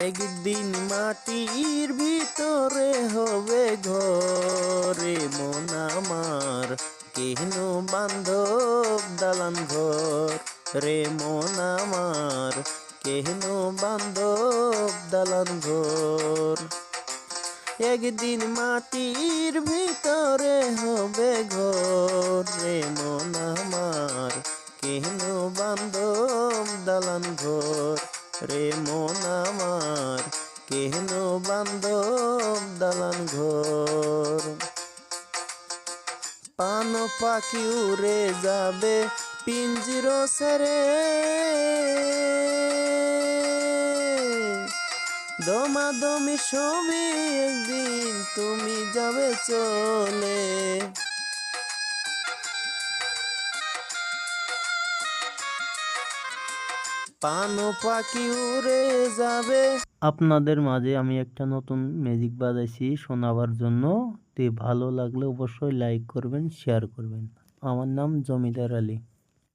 একদিন মাটির ভিতরে হবে ঘরে মন আমার। কেন বান্ধব দালান ঘর রে মন আমার। কেন বান্ধব দালান ঘর। একদিন মাটির ভিতরে হবে ঘর রে মন আমার। কেন বান্ধব দালান ঘর রে মন কেন বান্ধব দালান ঘর? পান পাখি উড়ে যাবে পিঞ্জির সেরে। দমাদমি ছবি একদিন তুমি যাবে চলে। যাবে। আপনাদের মাঝে আমি একটা নতুন ম্যাজিক বাজাইছি শোনাবার জন্য। তে ভালো লাগলে অবশ্যই লাইক করবেন শেয়ার করবেন। আমার নাম জমিদার আলী।